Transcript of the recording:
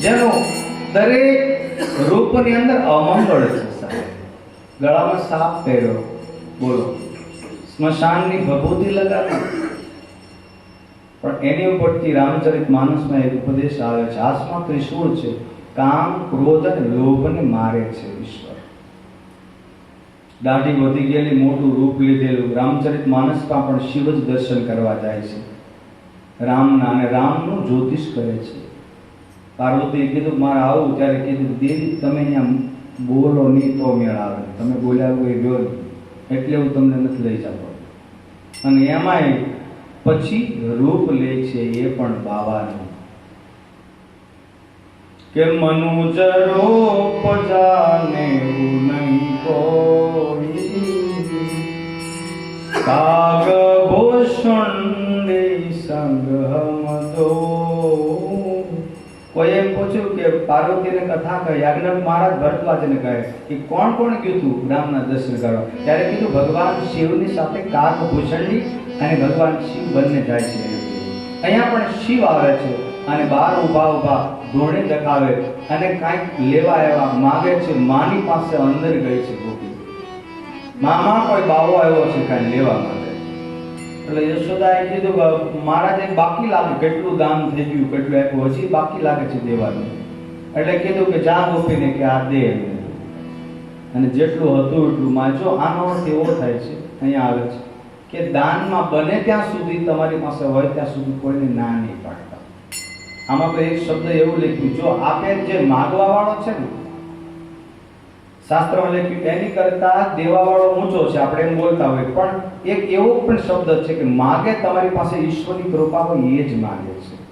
જેનું દરેક રૂપની એક ઉપદેશ આવે છે. હાથમાં ત્રિશુળ છે. કામ, ક્રોધ અને લોભને મારે છે ઈશ્વર. દાઢી વધી ગયેલી મોટું રૂપ લીધેલું. રામચરિત માનસમાં પણ શિવ જ દર્શન કરવા જાય છે. રામના અને રામનું જ્યોતિષ કહે છે. પાર્વતીએ કીધું, મારે આવું ત્યારે કીધું દેવી તમે અહીંયા બોલો નહીં તો મેળ આવે તમે બોલ્યા એ ગયો. એટલે હું તમને નથી લઈ જતો. અને એમાંય પછી રૂપ લે છે એ પણ બાવાનું કે મનુજ રૂપ જાને નહીં કોઈ. કાગ ભૂષણ કોઈએ પૂછ્યું કે પાર્વતીને કથા કહી યાજ્ઞવલ્ક મહારાજ ભરદ્વાજને કહે કે કોણ કોણ કીધું રામના દર્શન કરવા? ત્યારે કીધું, ભગવાન શિવની સાથે કાકભૂષણની અને ભગવાન શિવ બંને જાય છે. અહીંયા પણ શિવ આવે છે અને બહાર ઊભા ઊભા ધોણે દેખાવે અને કાંઈક લેવા એવા માગે છે, માની પાસે અંદર ગઈ છે ગોપી. મામા કોઈ બાવો આવ્યો છે કાંઈ લેવા માટે? એટલે યશોદાએ કીધું કે મહારાજે બાકી લાગે, કેટલું દાન થઈ ગયું, કેટલું આપ્યું, હજી બાકી લાગે છે દેવાનું. એટલે કીધું કે જા ગોપીને કે આ દે અને જેટલું હતું એટલું માજો આનો અર્થ એવો થાય છે, અહીંયા આવે છે, કે દાનમાં બને ત્યાં સુધી તમારી પાસે હોય ત્યાં સુધી કોઈને ના નહીં પાડતા. આમાં તો એક શબ્દ એવું લખ્યું, જો આપે જે માગવા વાળો છે ને શાસ્ત્રમાં લખ્યું, એની કરતા દેવાવાળો ઊંચો છે. આપણે એમ બોલતા હોય પણ એક એવો પણ શબ્દ છે કે માગે તમારી પાસે ઈશ્વરની કૃપા હોય એ જ માગે છે.